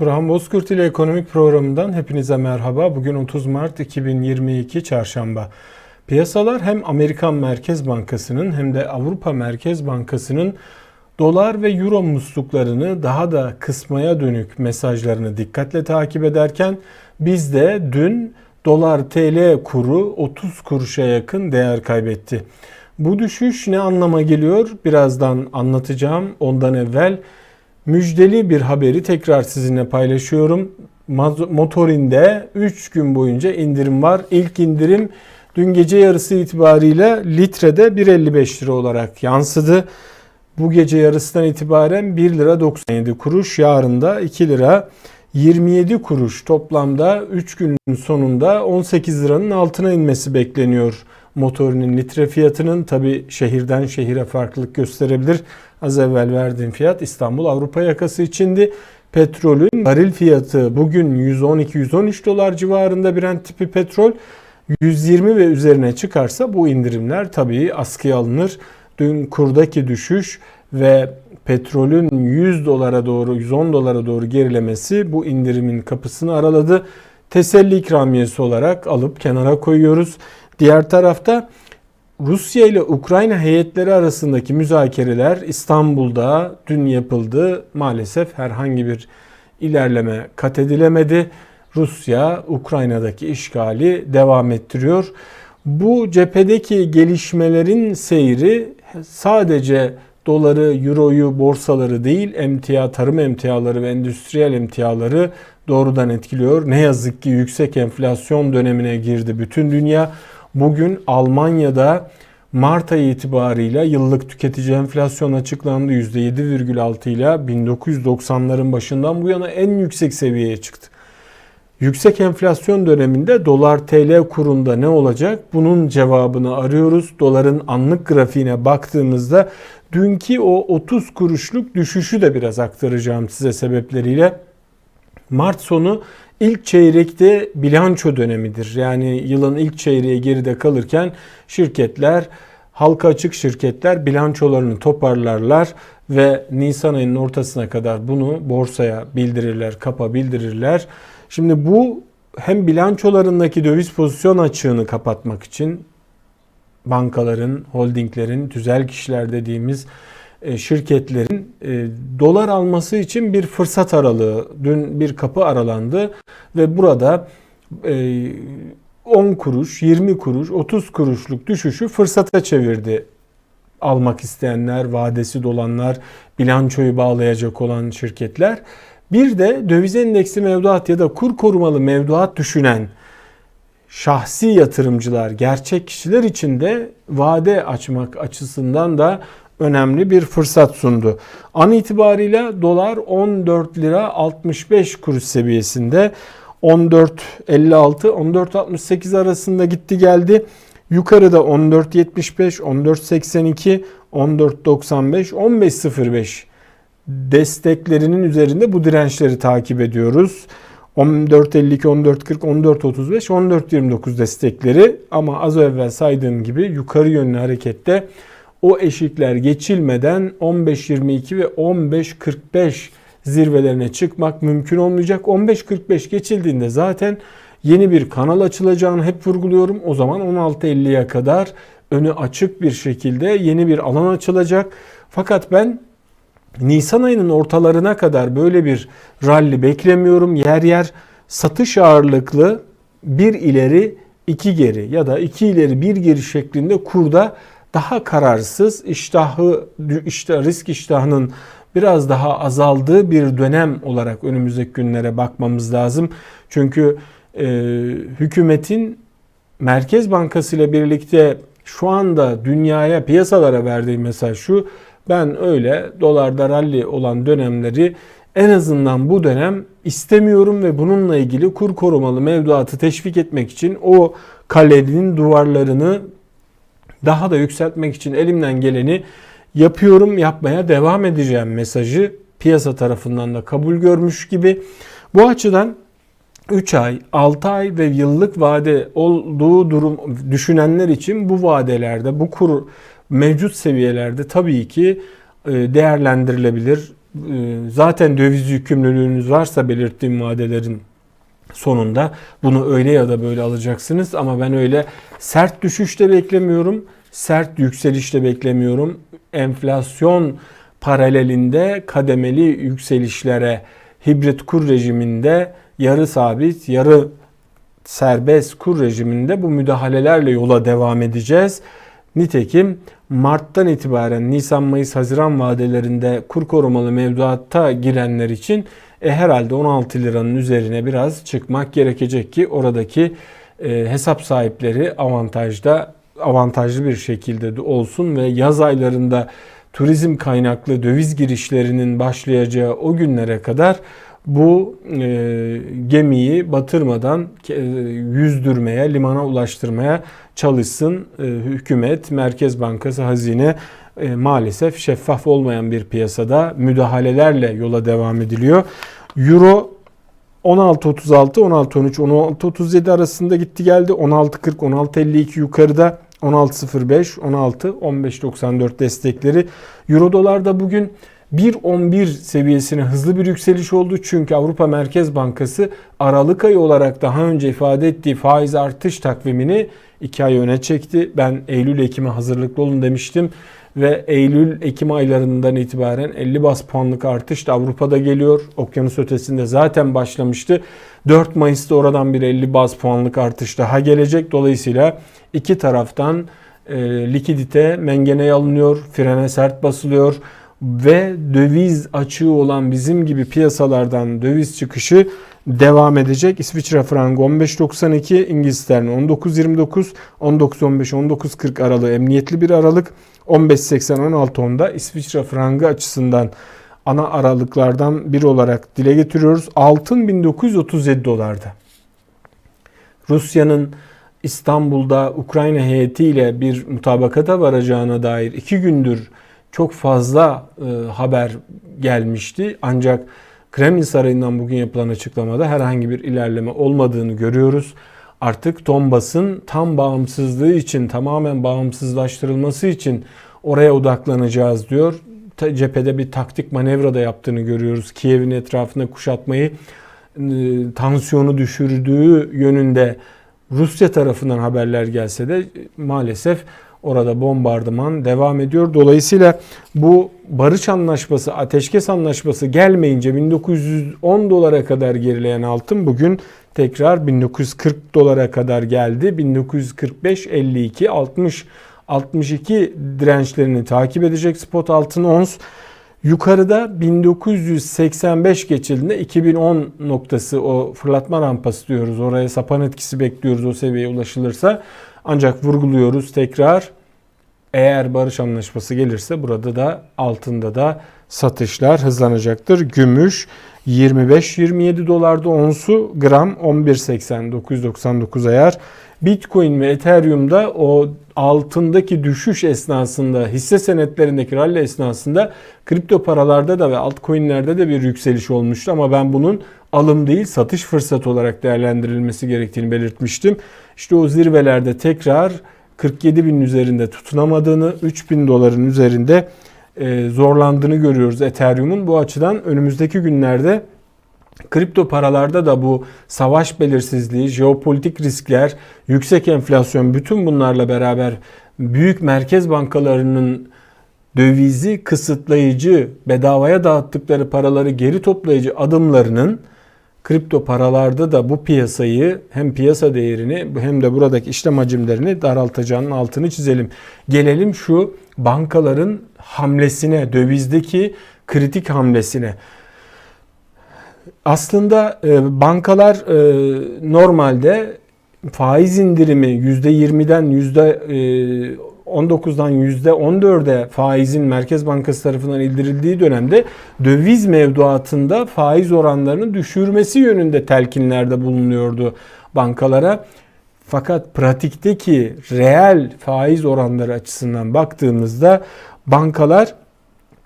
Turhan Bozkurt ile Ekonomik Programı'ndan hepinize merhaba. Bugün 30 Mart 2022 Çarşamba. Piyasalar hem Amerikan Merkez Bankası'nın hem de Avrupa Merkez Bankası'nın dolar ve euro musluklarını daha da kısmaya dönük mesajlarını dikkatle takip ederken biz de dün dolar TL kuru 30 kuruşa yakın değer kaybetti. Bu düşüş ne anlama geliyor? Birazdan anlatacağım. Ondan evvel müjdeli bir haberi tekrar sizinle paylaşıyorum. Motorin'de 3 gün boyunca indirim var. İlk indirim dün gece yarısı itibariyle litrede 1.55 lira olarak yansıdı. Bu gece yarısından itibaren 1 lira 97 kuruş, yarın da 2 lira 27 kuruş toplamda 3 günün sonunda 18 liranın altına inmesi bekleniyor motorunun litre fiyatının tabi şehirden şehire farklılık gösterebilir. Az evvel verdiğim fiyat İstanbul Avrupa yakası içindi. Petrolün varil fiyatı bugün 112-113 dolar civarında Brent tipi petrol. 120 ve üzerine çıkarsa bu indirimler tabii askıya alınır. Dün kurdaki düşüş ve petrolün 100 dolara doğru 110 dolara doğru gerilemesi bu indirimin kapısını araladı. Teselli ikramiyesi olarak alıp kenara koyuyoruz. Diğer tarafta Rusya ile Ukrayna heyetleri arasındaki müzakereler İstanbul'da dün yapıldı. Maalesef herhangi bir ilerleme kat edilemedi. Rusya Ukrayna'daki işgali devam ettiriyor. Bu cephedeki gelişmelerin seyri sadece doları, euroyu, borsaları değil, emtia, tarım emtiaları ve endüstriyel emtiaları doğrudan etkiliyor. Ne yazık ki yüksek enflasyon dönemine girdi bütün dünya. Bugün Almanya'da Mart ayı itibarıyla yıllık tüketici enflasyon açıklandı. %7,6 ile 1990'ların başından bu yana en yüksek seviyeye çıktı. Yüksek enflasyon döneminde dolar TL kurunda ne olacak? Bunun cevabını arıyoruz. Doların anlık grafiğine baktığımızda dünkü o 30 kuruşluk düşüşü de biraz aktaracağım size sebepleriyle. Mart sonu ilk çeyrekte bilanço dönemidir. Yani yılın ilk çeyreği geride kalırken şirketler halka açık şirketler bilançolarını toparlarlar ve Nisan ayının ortasına kadar bunu borsaya bildirirler, kapa bildirirler. Şimdi bu hem bilançolarındaki döviz pozisyon açığını kapatmak için bankaların, holdinglerin, tüzel kişiler dediğimiz şirketlerin e, dolar alması için bir fırsat aralığı, dün bir kapı aralandı ve burada 10 e, kuruş, 20 kuruş, 30 kuruşluk düşüşü fırsata çevirdi almak isteyenler, vadesi dolanlar, bilançoyu bağlayacak olan şirketler. Bir de döviz endeksi mevduat ya da kur korumalı mevduat düşünen şahsi yatırımcılar, gerçek kişiler için de vade açmak açısından da önemli bir fırsat sundu. An itibariyle dolar 14 lira 65 kuruş seviyesinde 14.56 14.68 arasında gitti geldi. Yukarıda 14.75, 14.82, 14.95, 15.05 desteklerinin üzerinde bu dirençleri takip ediyoruz. 14.52, 14.40, 14.35, 14.29 destekleri ama az evvel saydığım gibi yukarı yönlü harekette o eşikler geçilmeden 15.22 ve 15.45 zirvelerine çıkmak mümkün olmayacak. 15.45 geçildiğinde zaten yeni bir kanal açılacağını hep vurguluyorum. O zaman 16.50'ye kadar önü açık bir şekilde yeni bir alan açılacak. Fakat ben Nisan ayının ortalarına kadar böyle bir ralli beklemiyorum. Yer yer satış ağırlıklı bir ileri iki geri ya da iki ileri bir geri şeklinde kurda daha kararsız, iştahı işte risk iştahının biraz daha azaldığı bir dönem olarak önümüzdeki günlere bakmamız lazım. Çünkü e, hükümetin Merkez Bankası ile birlikte şu anda dünyaya piyasalara verdiği mesaj şu. Ben öyle dolarda rally olan dönemleri en azından bu dönem istemiyorum ve bununla ilgili kur korumalı mevduatı teşvik etmek için o kalenin duvarlarını daha da yükseltmek için elimden geleni yapıyorum, yapmaya devam edeceğim mesajı piyasa tarafından da kabul görmüş gibi. Bu açıdan 3 ay, 6 ay ve yıllık vade olduğu durum düşünenler için bu vadelerde, bu kur mevcut seviyelerde tabii ki e, değerlendirilebilir. zaten döviz yükümlülüğünüz varsa belirttiğim vadelerin sonunda bunu öyle ya da böyle alacaksınız ama ben öyle sert düşüş de beklemiyorum, sert yükseliş de beklemiyorum. Enflasyon paralelinde kademeli yükselişlere hibrit kur rejiminde yarı sabit, yarı serbest kur rejiminde bu müdahalelerle yola devam edeceğiz. Nitekim Mart'tan itibaren Nisan, Mayıs, Haziran vadelerinde kur korumalı mevduatta girenler için e, herhalde 16 liranın üzerine biraz çıkmak gerekecek ki oradaki e, hesap sahipleri avantajda avantajlı bir şekilde de olsun ve yaz aylarında turizm kaynaklı döviz girişlerinin başlayacağı o günlere kadar bu e, gemiyi batırmadan e, yüzdürmeye, limana ulaştırmaya çalışsın e, hükümet, Merkez Bankası, hazine e, maalesef şeffaf olmayan bir piyasada müdahalelerle yola devam ediliyor. Euro 16.36, 16.13, 16.37 arasında gitti geldi. 16.40, 16.52 yukarıda. 16.05, 16, 15.94 destekleri. Euro dolarda bugün 1.11 seviyesine hızlı bir yükseliş oldu. Çünkü Avrupa Merkez Bankası Aralık ayı olarak daha önce ifade ettiği faiz artış takvimini 2 ay öne çekti. Ben Eylül-Ekim'e hazırlıklı olun demiştim ve Eylül-Ekim aylarından itibaren 50 bas puanlık artış da Avrupa'da geliyor. Okyanus ötesinde zaten başlamıştı. 4 Mayıs'ta oradan bir 50 bas puanlık artış daha gelecek. Dolayısıyla iki taraftan e, likidite mengeneye alınıyor, frene sert basılıyor ve döviz açığı olan bizim gibi piyasalardan döviz çıkışı devam edecek. İsviçre frangı 15.92, İngiliz sterlin 19.29, 19.15, 19.40 aralığı emniyetli bir aralık. 15.80-16.10'da İsviçre frangı açısından ana aralıklardan biri olarak dile getiriyoruz. Altın 1937 dolarda. Rusya'nın İstanbul'da Ukrayna heyetiyle bir mutabakata varacağına dair iki gündür çok fazla e, haber gelmişti. Ancak Kremlin Sarayı'ndan bugün yapılan açıklamada herhangi bir ilerleme olmadığını görüyoruz. Artık Donbas'ın tam bağımsızlığı için, tamamen bağımsızlaştırılması için oraya odaklanacağız diyor. Cephede bir taktik manevra da yaptığını görüyoruz. Kiev'in etrafında kuşatmayı e, tansiyonu düşürdüğü yönünde Rusya tarafından haberler gelse de maalesef orada bombardıman devam ediyor. Dolayısıyla bu barış anlaşması, ateşkes anlaşması gelmeyince 1910 dolara kadar gerileyen altın bugün tekrar 1940 dolara kadar geldi. 1945, 52, 60, 62 dirençlerini takip edecek spot altın ons. Yukarıda 1985 geçildiğinde 2010 noktası o fırlatma rampası diyoruz. Oraya sapan etkisi bekliyoruz o seviyeye ulaşılırsa. Ancak vurguluyoruz tekrar eğer barış anlaşması gelirse burada da altında da satışlar hızlanacaktır. Gümüş 25-27 dolarda onsu gram 11.80 999 ayar. Bitcoin ve Ethereum'da o altındaki düşüş esnasında hisse senetlerindeki rally esnasında kripto paralarda da ve altcoin'lerde de bir yükseliş olmuştu ama ben bunun alım değil satış fırsatı olarak değerlendirilmesi gerektiğini belirtmiştim. İşte o zirvelerde tekrar 47 bin üzerinde tutunamadığını, 3 bin doların üzerinde e, zorlandığını görüyoruz Ethereum'un. Bu açıdan önümüzdeki günlerde kripto paralarda da bu savaş belirsizliği, jeopolitik riskler, yüksek enflasyon bütün bunlarla beraber büyük merkez bankalarının dövizi kısıtlayıcı, bedavaya dağıttıkları paraları geri toplayıcı adımlarının kripto paralarda da bu piyasayı hem piyasa değerini hem de buradaki işlem hacimlerini daraltacağının altını çizelim. Gelelim şu bankaların hamlesine, dövizdeki kritik hamlesine. Aslında e, bankalar e, normalde faiz indirimi %20'den %19'dan %14'e faizin Merkez Bankası tarafından indirildiği dönemde döviz mevduatında faiz oranlarını düşürmesi yönünde telkinlerde bulunuyordu bankalara. Fakat pratikteki reel faiz oranları açısından baktığımızda bankalar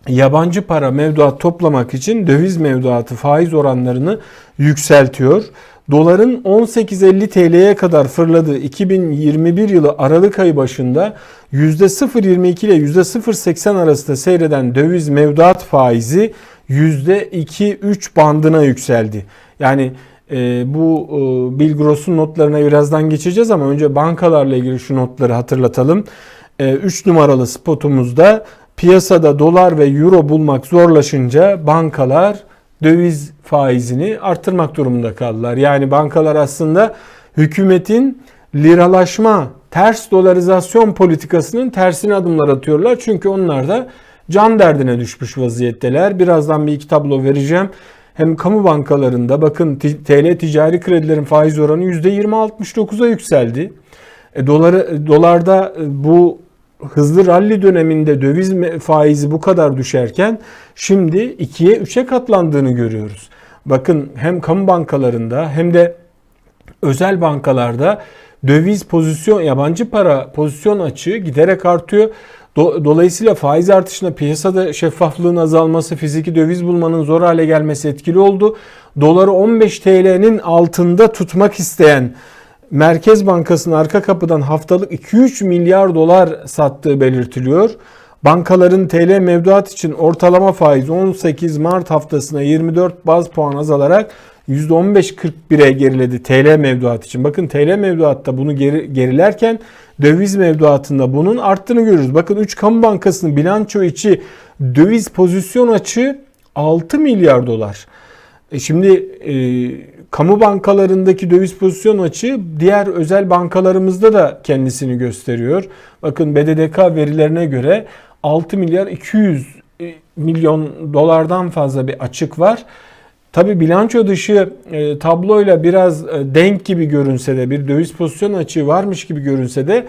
yabancı para mevduat toplamak için döviz mevduatı faiz oranlarını yükseltiyor. Doların 18.50 TL'ye kadar fırladığı 2021 yılı Aralık ayı başında %0.22 ile %0.80 arasında seyreden döviz mevduat faizi %2-3 bandına yükseldi. Yani e, bu e, Bill Gross'un notlarına birazdan geçeceğiz ama önce bankalarla ilgili şu notları hatırlatalım. 3 e, numaralı spotumuzda piyasada dolar ve euro bulmak zorlaşınca bankalar döviz faizini arttırmak durumunda kaldılar. Yani bankalar aslında hükümetin liralaşma, ters dolarizasyon politikasının tersine adımlar atıyorlar. Çünkü onlar da can derdine düşmüş vaziyetteler. Birazdan bir iki tablo vereceğim. Hem kamu bankalarında bakın TL ticari kredilerin faiz oranı %20.69'a yükseldi. E, doları, dolarda e, bu hızlı rally döneminde döviz faizi bu kadar düşerken şimdi 2'ye 3'e katlandığını görüyoruz. Bakın hem kamu bankalarında hem de özel bankalarda döviz pozisyon yabancı para pozisyon açığı giderek artıyor. Dolayısıyla faiz artışına piyasada şeffaflığın azalması, fiziki döviz bulmanın zor hale gelmesi etkili oldu. Doları 15 TL'nin altında tutmak isteyen Merkez Bankası'nın arka kapıdan haftalık 2-3 milyar dolar sattığı belirtiliyor. Bankaların TL mevduat için ortalama faiz 18 Mart haftasına 24 baz puan azalarak %15.41'e geriledi TL mevduat için. Bakın TL mevduatta bunu geri, gerilerken döviz mevduatında bunun arttığını görürüz. Bakın 3 kamu bankasının bilanço içi döviz pozisyon açığı 6 milyar dolar. E şimdi e, kamu bankalarındaki döviz pozisyon açığı diğer özel bankalarımızda da kendisini gösteriyor. Bakın BDDK verilerine göre 6 milyar 200 e, milyon dolardan fazla bir açık var. Tabi bilanço dışı e, tabloyla biraz e, denk gibi görünse de bir döviz pozisyon açığı varmış gibi görünse de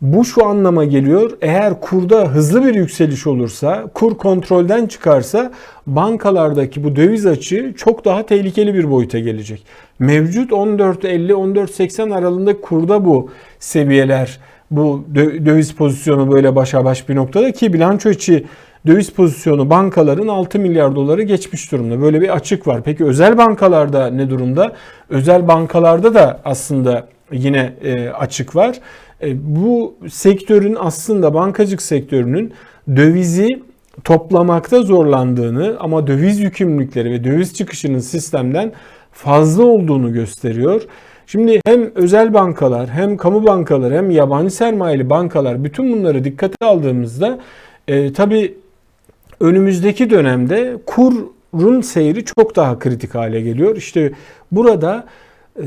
bu şu anlama geliyor. Eğer kurda hızlı bir yükseliş olursa, kur kontrolden çıkarsa bankalardaki bu döviz açığı çok daha tehlikeli bir boyuta gelecek. Mevcut 14.50-14.80 aralığında kurda bu seviyeler, bu döviz pozisyonu böyle başa baş bir noktada ki bilanço içi döviz pozisyonu bankaların 6 milyar doları geçmiş durumda. Böyle bir açık var. Peki özel bankalarda ne durumda? Özel bankalarda da aslında yine e, açık var. E, bu sektörün aslında bankacılık sektörünün dövizi toplamakta zorlandığını ama döviz yükümlülükleri ve döviz çıkışının sistemden fazla olduğunu gösteriyor. Şimdi hem özel bankalar hem kamu bankaları hem yabancı sermayeli bankalar bütün bunları dikkate aldığımızda e, tabii önümüzdeki dönemde kurun seyri çok daha kritik hale geliyor. İşte burada e,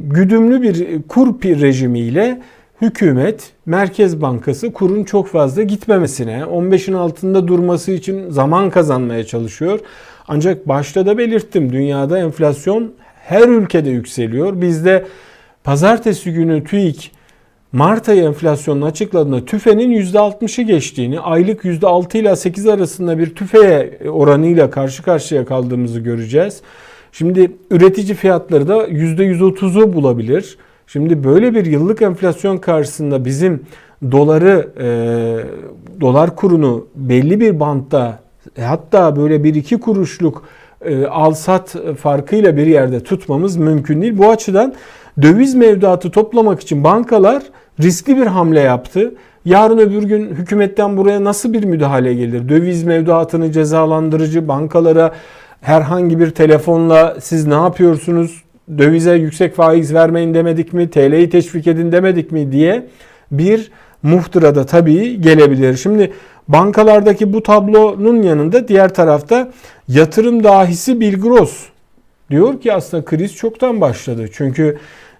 güdümlü bir kur rejimiyle hükümet, Merkez Bankası kurun çok fazla gitmemesine, 15'in altında durması için zaman kazanmaya çalışıyor. Ancak başta da belirttim dünyada enflasyon her ülkede yükseliyor. Bizde pazartesi günü TÜİK Mart ayı enflasyonunu açıkladığında tüfenin %60'ı geçtiğini, aylık %6 ile 8 arasında bir tüfeğe oranıyla karşı karşıya kaldığımızı göreceğiz. Şimdi üretici fiyatları da %130'u bulabilir. Şimdi böyle bir yıllık enflasyon karşısında bizim doları, e, dolar kurunu belli bir bantta e, hatta böyle bir iki kuruşluk e, al-sat farkıyla bir yerde tutmamız mümkün değil. Bu açıdan döviz mevduatı toplamak için bankalar riskli bir hamle yaptı. Yarın öbür gün hükümetten buraya nasıl bir müdahale gelir? Döviz mevduatını cezalandırıcı bankalara herhangi bir telefonla siz ne yapıyorsunuz? Dövize yüksek faiz vermeyin demedik mi? TL'yi teşvik edin demedik mi diye bir muhtırada tabii gelebilir. Şimdi bankalardaki bu tablonun yanında diğer tarafta yatırım dahisi Bill Gross diyor ki aslında kriz çoktan başladı. Çünkü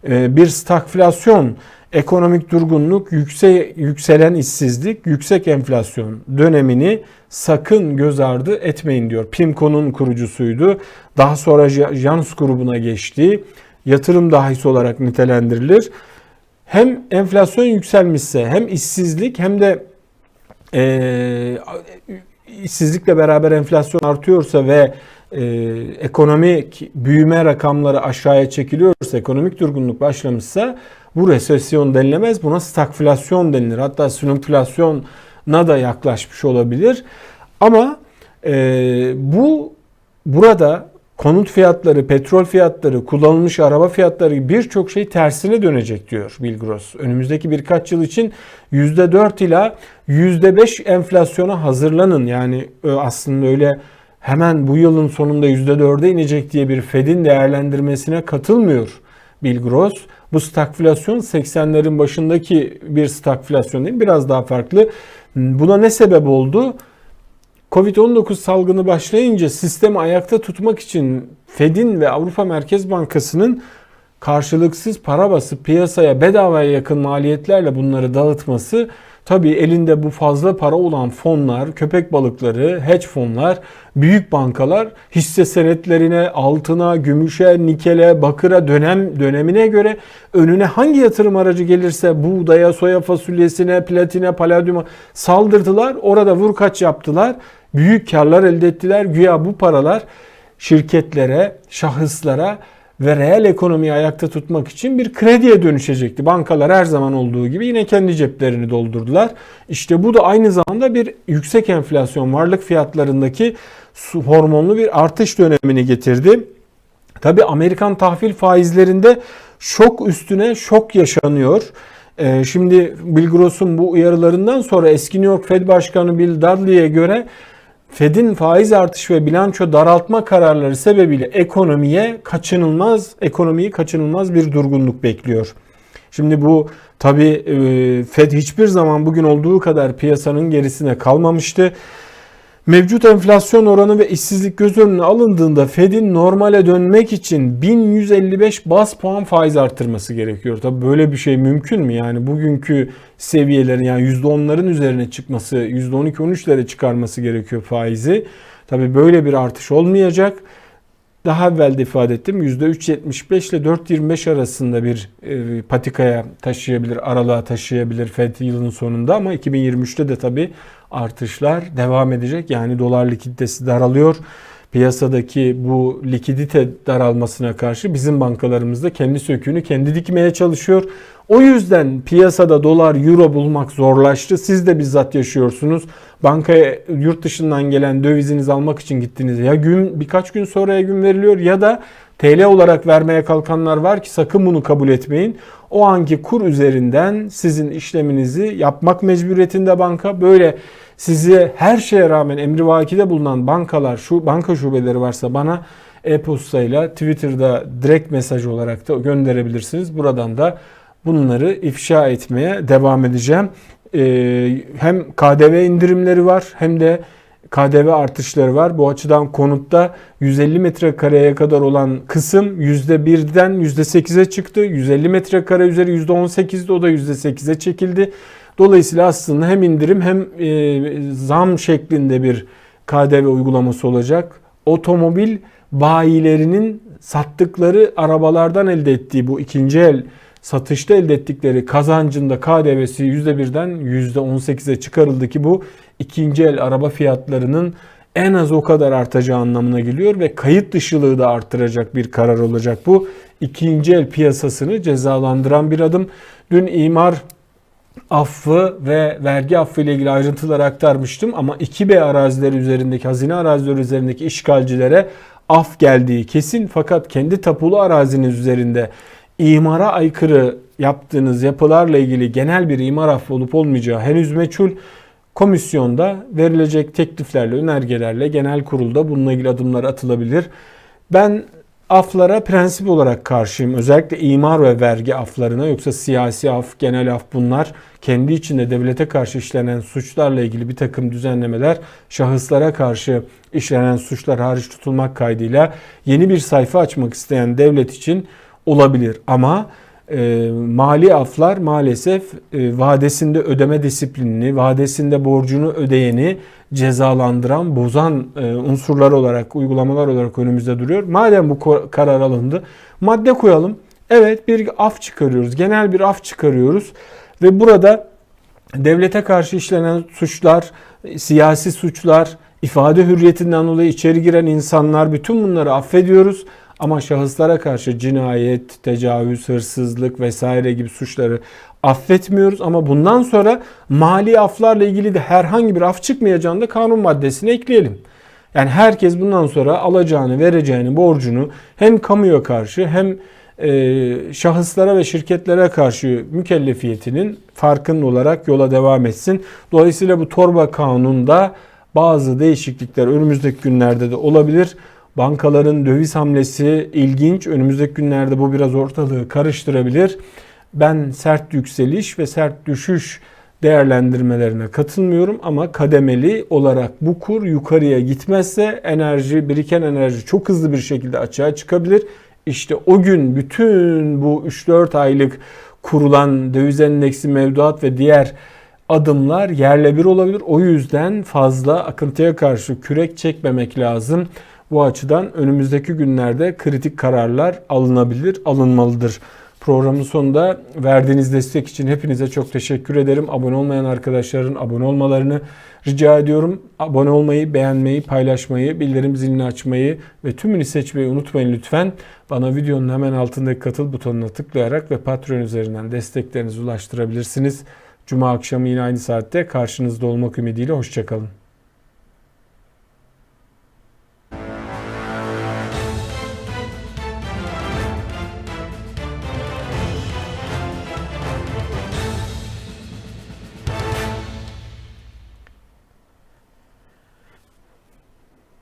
bir stagflasyon ekonomik durgunluk, yüksek, yükselen işsizlik, yüksek enflasyon dönemini sakın göz ardı etmeyin diyor. PIMCO'nun kurucusuydu. Daha sonra Janus grubuna geçti. Yatırım dahisi olarak nitelendirilir. Hem enflasyon yükselmişse hem işsizlik hem de e, işsizlikle beraber enflasyon artıyorsa ve e, ekonomik büyüme rakamları aşağıya çekiliyorsa, ekonomik durgunluk başlamışsa bu resesyon denilemez. Buna stagflasyon denilir. Hatta sünümflasyona da yaklaşmış olabilir. Ama e, bu burada konut fiyatları, petrol fiyatları, kullanılmış araba fiyatları birçok şey tersine dönecek diyor Bill Gross. Önümüzdeki birkaç yıl için %4 ila %5 enflasyona hazırlanın. Yani e, aslında öyle hemen bu yılın sonunda %4'e inecek diye bir Fed'in değerlendirmesine katılmıyor Bill Gross. Bu stagflasyon 80'lerin başındaki bir stagflasyon değil biraz daha farklı. Buna ne sebep oldu? Covid-19 salgını başlayınca sistemi ayakta tutmak için Fed'in ve Avrupa Merkez Bankası'nın karşılıksız para basıp piyasaya bedavaya yakın maliyetlerle bunları dağıtması Tabii elinde bu fazla para olan fonlar, köpek balıkları, hedge fonlar, büyük bankalar hisse senetlerine, altına, gümüşe, nikele, bakıra dönem dönemine göre önüne hangi yatırım aracı gelirse buğdaya, soya fasulyesine, platine, paladyuma saldırdılar. Orada vur kaç yaptılar. Büyük karlar elde ettiler. Güya bu paralar şirketlere, şahıslara ve reel ekonomiyi ayakta tutmak için bir krediye dönüşecekti. Bankalar her zaman olduğu gibi yine kendi ceplerini doldurdular. İşte bu da aynı zamanda bir yüksek enflasyon varlık fiyatlarındaki hormonlu bir artış dönemini getirdi. Tabi Amerikan tahvil faizlerinde şok üstüne şok yaşanıyor. Ee, şimdi Bill Gross'un bu uyarılarından sonra eski New York Fed Başkanı Bill Dudley'e göre Fed'in faiz artışı ve bilanço daraltma kararları sebebiyle ekonomiye kaçınılmaz, ekonomiyi kaçınılmaz bir durgunluk bekliyor. Şimdi bu tabi e, Fed hiçbir zaman bugün olduğu kadar piyasanın gerisine kalmamıştı. Mevcut enflasyon oranı ve işsizlik göz önüne alındığında Fed'in normale dönmek için 1155 bas puan faiz arttırması gerekiyor. Tabi böyle bir şey mümkün mü? Yani bugünkü seviyelerin yani %10'ların üzerine çıkması, %12-13'lere çıkarması gerekiyor faizi. Tabi böyle bir artış olmayacak. Daha evvel de ifade ettim %3.75 ile 4.25 arasında bir e, patikaya taşıyabilir, aralığa taşıyabilir FED yılın sonunda ama 2023'te de tabi artışlar devam edecek. Yani dolar likiditesi daralıyor. Piyasadaki bu likidite daralmasına karşı bizim bankalarımız da kendi söküğünü kendi dikmeye çalışıyor. O yüzden piyasada dolar, euro bulmak zorlaştı. Siz de bizzat yaşıyorsunuz. Bankaya yurt dışından gelen dövizinizi almak için gittiniz. Ya gün birkaç gün sonraya gün veriliyor ya da TL olarak vermeye kalkanlar var ki sakın bunu kabul etmeyin. O anki kur üzerinden sizin işleminizi yapmak mecburiyetinde banka. Böyle size her şeye rağmen emri vakide bulunan bankalar, şu banka şubeleri varsa bana e-postayla Twitter'da direkt mesaj olarak da gönderebilirsiniz. Buradan da bunları ifşa etmeye devam edeceğim. Ee, hem KDV indirimleri var hem de KDV artışları var. Bu açıdan konutta 150 metrekareye kadar olan kısım %1'den %8'e çıktı. 150 metrekare üzeri %18'di o da %8'e çekildi. Dolayısıyla aslında hem indirim hem e, zam şeklinde bir KDV uygulaması olacak. Otomobil bayilerinin sattıkları arabalardan elde ettiği bu ikinci el satışta elde ettikleri kazancında KDV'si %1'den %18'e çıkarıldı ki bu ikinci el araba fiyatlarının en az o kadar artacağı anlamına geliyor ve kayıt dışılığı da arttıracak bir karar olacak bu. ikinci el piyasasını cezalandıran bir adım. Dün imar affı ve vergi affı ile ilgili ayrıntılar aktarmıştım ama 2B arazileri üzerindeki, hazine arazileri üzerindeki işgalcilere af geldiği kesin fakat kendi tapulu araziniz üzerinde imara aykırı yaptığınız yapılarla ilgili genel bir imar affı olup olmayacağı henüz meçhul. Komisyonda verilecek tekliflerle, önergelerle genel kurulda bununla ilgili adımlar atılabilir. Ben aflara prensip olarak karşıyım. Özellikle imar ve vergi aflarına yoksa siyasi af, genel af bunlar kendi içinde devlete karşı işlenen suçlarla ilgili bir takım düzenlemeler şahıslara karşı işlenen suçlar hariç tutulmak kaydıyla yeni bir sayfa açmak isteyen devlet için olabilir. Ama e, mali aflar maalesef e, vadesinde ödeme disiplinini, vadesinde borcunu ödeyeni cezalandıran, bozan e, unsurlar olarak, uygulamalar olarak önümüzde duruyor. Madem bu karar alındı, madde koyalım. Evet bir af çıkarıyoruz, genel bir af çıkarıyoruz ve burada devlete karşı işlenen suçlar, siyasi suçlar, ifade hürriyetinden dolayı içeri giren insanlar bütün bunları affediyoruz. Ama şahıslara karşı cinayet, tecavüz, hırsızlık vesaire gibi suçları affetmiyoruz. Ama bundan sonra mali aflarla ilgili de herhangi bir af çıkmayacağını da kanun maddesine ekleyelim. Yani herkes bundan sonra alacağını, vereceğini, borcunu hem kamuya karşı hem e, şahıslara ve şirketlere karşı mükellefiyetinin farkında olarak yola devam etsin. Dolayısıyla bu torba kanunda bazı değişiklikler önümüzdeki günlerde de olabilir. Bankaların döviz hamlesi ilginç. Önümüzdeki günlerde bu biraz ortalığı karıştırabilir. Ben sert yükseliş ve sert düşüş değerlendirmelerine katılmıyorum ama kademeli olarak bu kur yukarıya gitmezse enerji, biriken enerji çok hızlı bir şekilde açığa çıkabilir. İşte o gün bütün bu 3-4 aylık kurulan döviz endeksi mevduat ve diğer adımlar yerle bir olabilir. O yüzden fazla akıntıya karşı kürek çekmemek lazım. Bu açıdan önümüzdeki günlerde kritik kararlar alınabilir, alınmalıdır. Programın sonunda verdiğiniz destek için hepinize çok teşekkür ederim. Abone olmayan arkadaşların abone olmalarını rica ediyorum. Abone olmayı, beğenmeyi, paylaşmayı, bildirim zilini açmayı ve tümünü seçmeyi unutmayın lütfen. Bana videonun hemen altındaki katıl butonuna tıklayarak ve Patreon üzerinden desteklerinizi ulaştırabilirsiniz. Cuma akşamı yine aynı saatte karşınızda olmak ümidiyle hoşçakalın.